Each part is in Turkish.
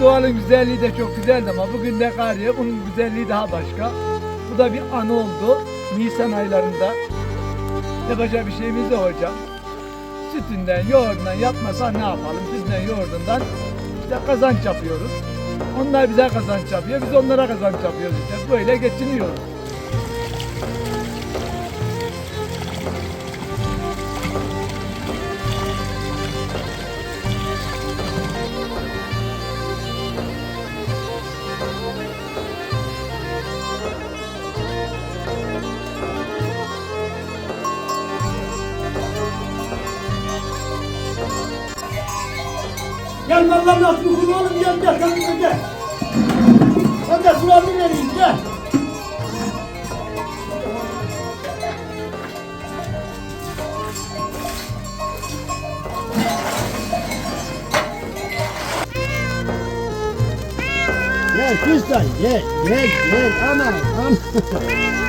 Doğanın güzelliği de çok güzeldi ama bugün de kar yağıyor. Bunun güzelliği daha başka. Bu da bir anı oldu. Nisan aylarında. Yapacak bir şeyimiz yok hocam. Sütünden, yoğurdundan yapmasan ne yapalım? Sütünden, yoğurdundan işte kazanç yapıyoruz. Onlar bize kazanç yapıyor, biz onlara kazanç yapıyoruz işte. Böyle geçiniyoruz. Gel nasıl bir kulu oğlum gel gel sen de gel. Sen de sularını vereyim gel. Gel kızlar gel gel gel aman aman.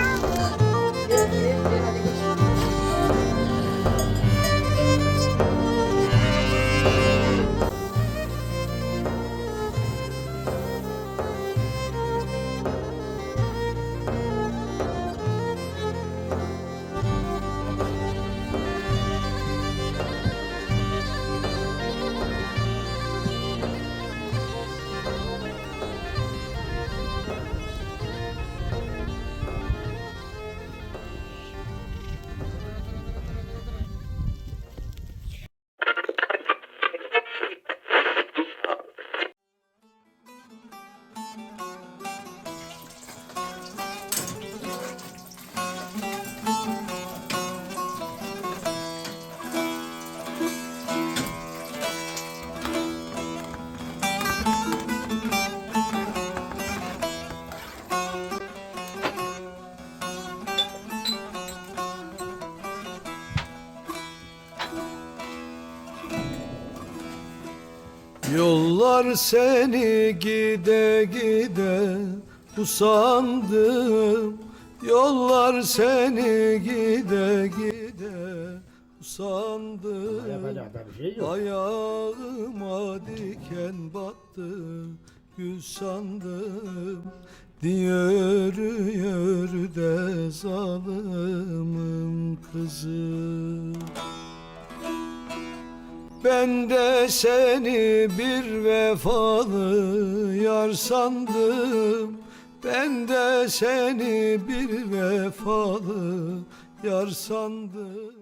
Yollar seni gide gide usandım Yollar seni gide gide usandım şey. Ayağıma diken battı gül sandım. Diyor yürü de zalımın kızı ben de seni bir vefalı yar sandım. Ben de seni bir vefalı yar sandım